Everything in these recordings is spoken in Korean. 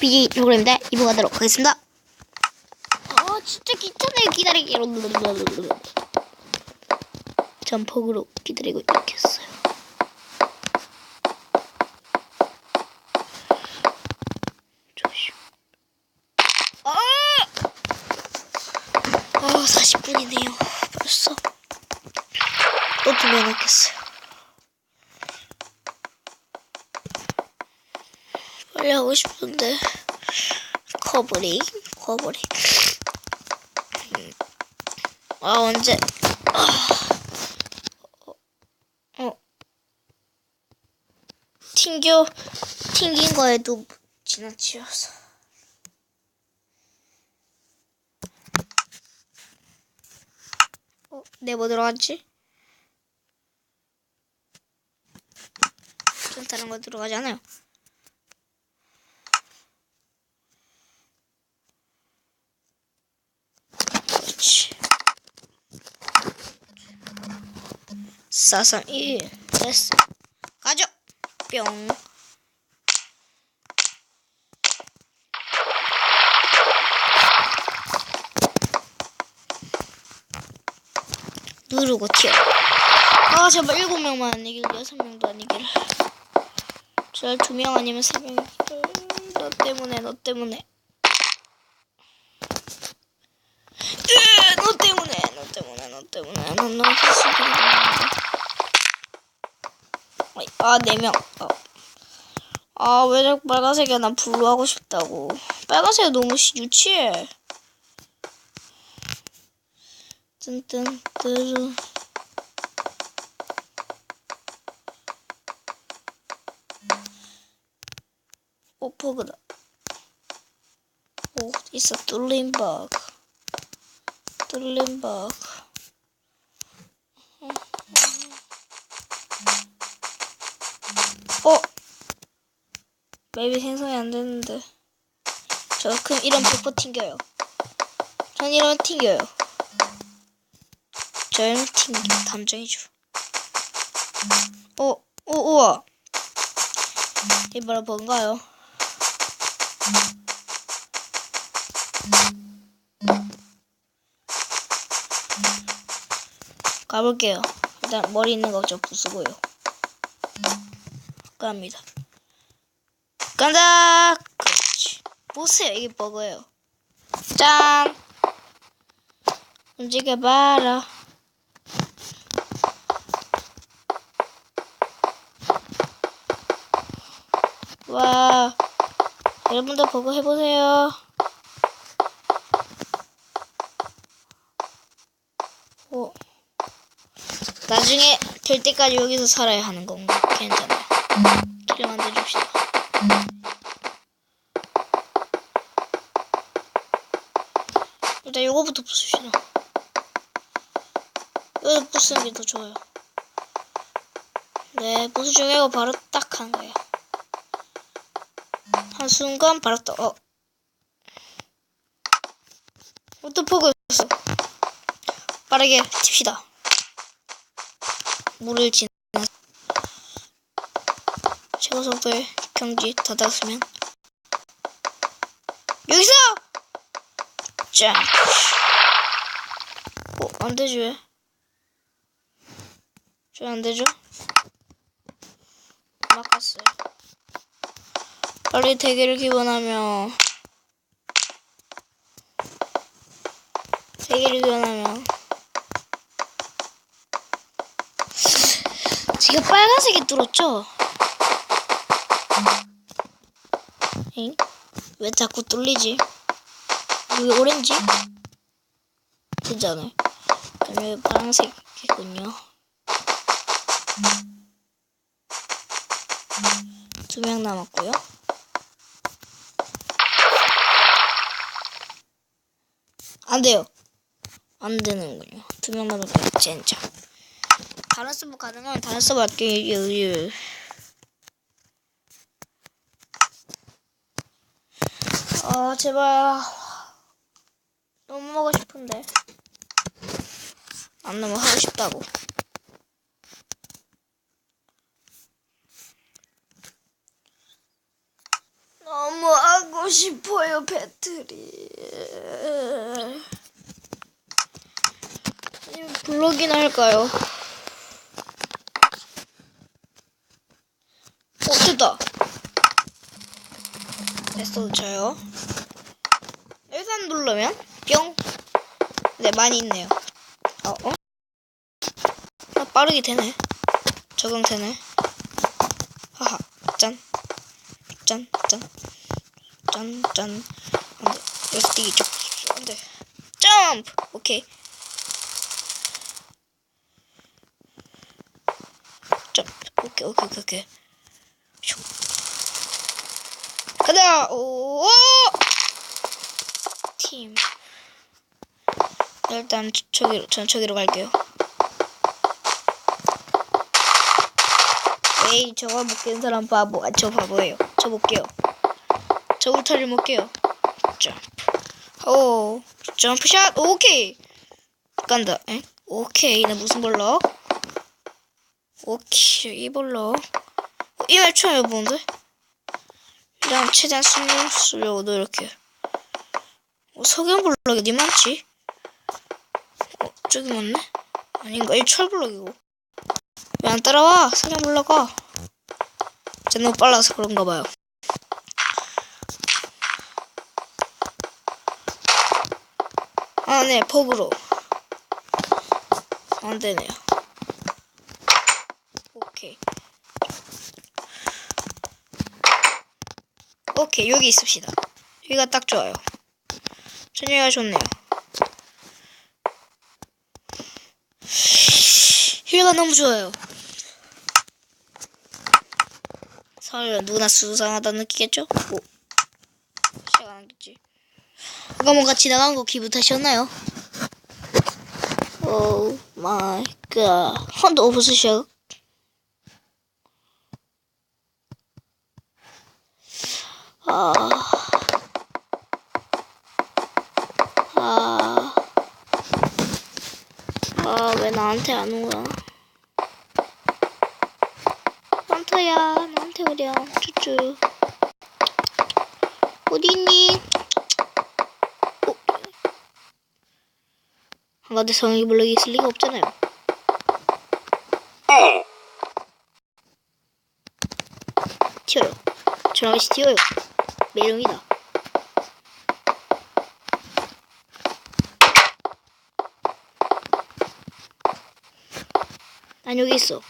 BJ 프로그램입니다. 이부가도록 하겠습니다. 아 진짜 귀찮아요 기다리기. 전 폭으로 기다리고 있겠어요. 조심. 아! 아 40분이네요. 벌써. 또 두면 넣겠어요. 빨리 하고 싶은데 커버링 커버링 음. 아 언제 아. 어, 어. 튕겨 튕긴 거에도 지나치어서 어, 네뭐 들어갔지? 전 다른 거 들어가지 않아요. 4, 3, 2, 됐어. 가죠. 뿅. 누르고 튀어. 아, 제발 일곱 명만 아니길, 여섯 명도 아니길. 제발 두명 아니면 세 명. 너 때문에, 너 때문에. 으, 너 때문에, 너 때문에, 너 때문에. 넌너 사실이야. 아, 네 명. 어. 아, 왜 자꾸 빨간색이야? 난 블루 하고 싶다고. 빨간색 너무 시- 유치해. 뜬뜬, 뜨르. 오, 포그다. 오, 있어, 뚫린 박. 박. 어? 맵이 생성이 안 되는데. 저 그럼 이런 백퍼 튕겨요. 전 이런 튕겨요. 저는 튕겨. 담정이죠. 어, 오, 우와. 이 뭐라 뭔가요? 가볼게요. 일단 머리 있는 거 좀 부수고요. 갑니다. 간다! 그렇지. 보세요. 이게 버그예요. 짠! 움직여봐라. 와. 여러분도 버그 해보세요. 오. 나중에 될 때까지 여기서 살아야 하는 건가? 괜찮아요. 길 만들어줍시다. 일단 요거부터 부숩시다. 이거 부수는 게 더 좋아요. 네, 부수 중이고 바로 딱 한 거예요. 한 순간 바로 또, 어. 어, 또 포기했어. 빠르게 칩시다. 물을 지나 최고 속도의 경지 닫았으면 여기서 짠. 어, 안 되지 왜? 왜안 되죠? 막았어요. 빨리 대기를 기원하며 대기를 기원하며 지금 빨간색이 뚫었죠? 엥? 왜 자꾸 뚫리지? 여기 오렌지? 그럼 여기 파란색이군요. 두 명 남았고요. 안 돼요. 안 되는군요. 두 명 남았고요. 젠장. 다른 서버 가능하면 다른 서버 할게요. 아 제발 너무 먹고 싶은데 안 하고 싶다고. 너무 하고 싶어요 배터리. 블록이나 할까요? 어 됐다. 됐어 저요. 일단 누르면 뿅. 네 많이 있네요. 어 어? 아, 빠르게 되네. 적응되네. 하하 짠. 짠, 짠, 짠, 짠. 안 돼. 여기서 뛰기 좀. 안 돼. 점프! 오케이. 점프. 오케이, 오케이, 오케이, 오케이. 가자! 오! 팀. 일단 저- 저기로, 전 저기로 갈게요. 에이, 저거 못깬 사람 바보. 아, 저 바보예요. 저 못 깨요. 저 울타리를 못 깨요. 점프. 오, 점프샷. 오케이. 간다. 에? 오케이. 나 무슨 볼록? 오케이. 이. 어, 이말 처음 해보는데? 일단 최대한 신경 쓰려고 노력해. 어, 석연 볼록이 어디 많지? 어, 저기 맞네? 아닌가? 이철 볼록이고. 왜 안 따라와? 석연 볼록아. 쟤 너무 빨라서 그런가 봐요. 아, 네, 버그로. 안 되네요. 오케이. 오케이, 여기 있읍시다. 여기가 딱 좋아요. 전혀가 좋네요. 여기가 너무 좋아요. 설마 누구나 수상하다 느끼겠죠? 오. 시간 안 됐지. 아까 뭔가 지나간 거 기분 탓이었나요? 오 마이 갓. 헌도 없으셔. 아. 아. 아, 왜 나한테 안 오나? 헌터야, 나한테 오렴. 쭈쭈. 어디 있니? 어? 한가운데 성이 블록이 있을 리가 없잖아요. 튀어요. 저 아가씨 튀어요. 매력이다. 난 여기 있어.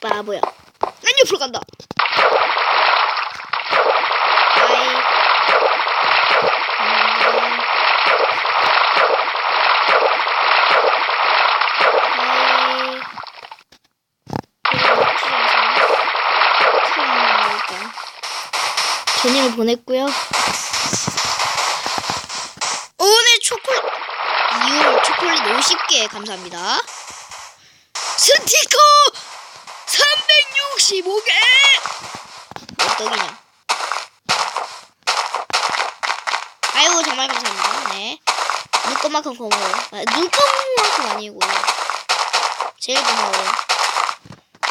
바보야. 난 옆으로 간다. 아이. 음. 아이. 이거 어떻게 해서 사용할까? 전임을 보냈고요. 오늘 초콜릿 이후 초콜릿 50개 감사합니다. 스티커 365개! 몇 떡이냐? 아이고 정말 감사합니다. 네. 눈꺼만큼 고마워요. 아, 눈꺼만큼 아니고 제일 고마워요.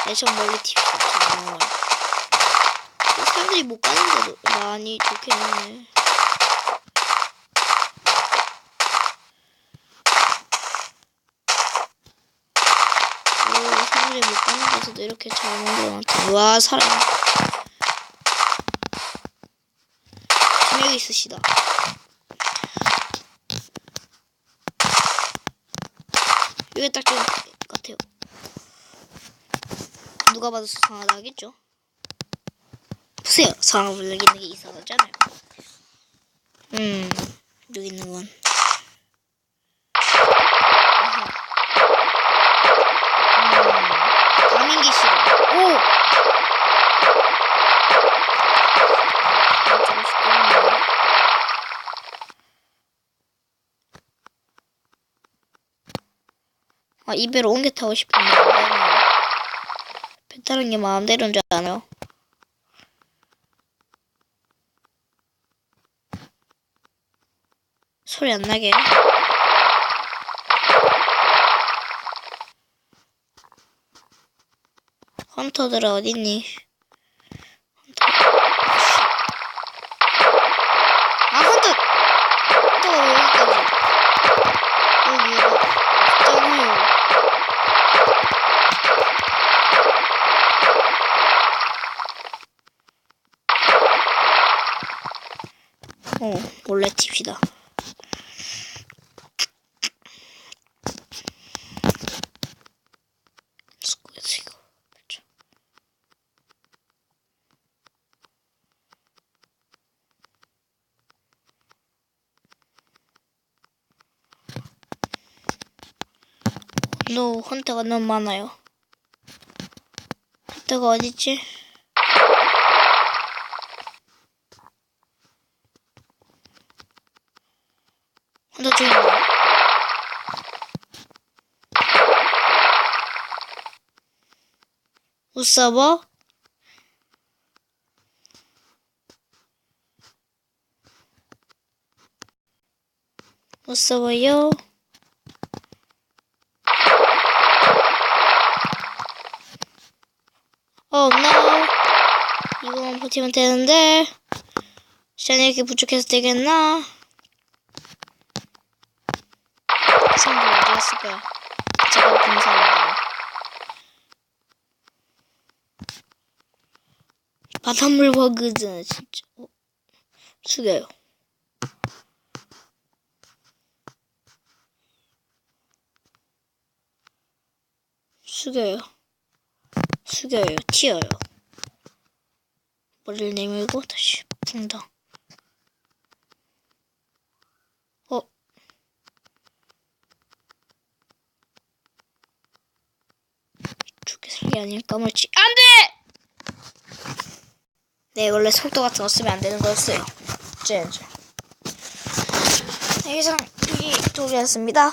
네, 전 멀리 TV 고마워요. 사람들이 못 가는데도 많이 좋겠네. 오, 사람들이 못 가는 곳에도 이렇게 잘 만들어놨다. 와, 사람. 여기 있으시다. 이게 딱 좋은 것 같아요. 누가 봐도 수상하다 하겠죠? 보세요. 상황을 불리기는 게 이상하잖아요. 음, 여기 있는 건. 아하. 음, 가민기 싫어. 오! 아, 입에로 옮겨 타고 싶은데 안 되네. 배 타는 게 마음대로인 줄 아나요? 소리 안 나게. 헌터들 어딨니? 헌터. 아 헌터. 헌터 여기까지. 어, 여기 있잖아요. 어 몰래 칩시다. 너 헌터가 너무 많아요. 헌터가 어딨지? 헌터 있네. 웃어봐? 웃어봐요? 어, no. 이거만 버티면 되는데. 시간이 이렇게 부족해서 되겠나? 친구 어디 갔을까요? 제가 본 사람들은. 바닷물 버그잖아, 진짜. 어, 숙여요. 숙여요. 숙여요. 튀어요. 머리를 내밀고 다시 붕당. 어? 죽게 살기 아닐까 멀지. 안 돼! 네, 원래 속도 같은 거 쓰면 안 되는 거였어요. 젠. 네, 이상, 이 돌이었습니다.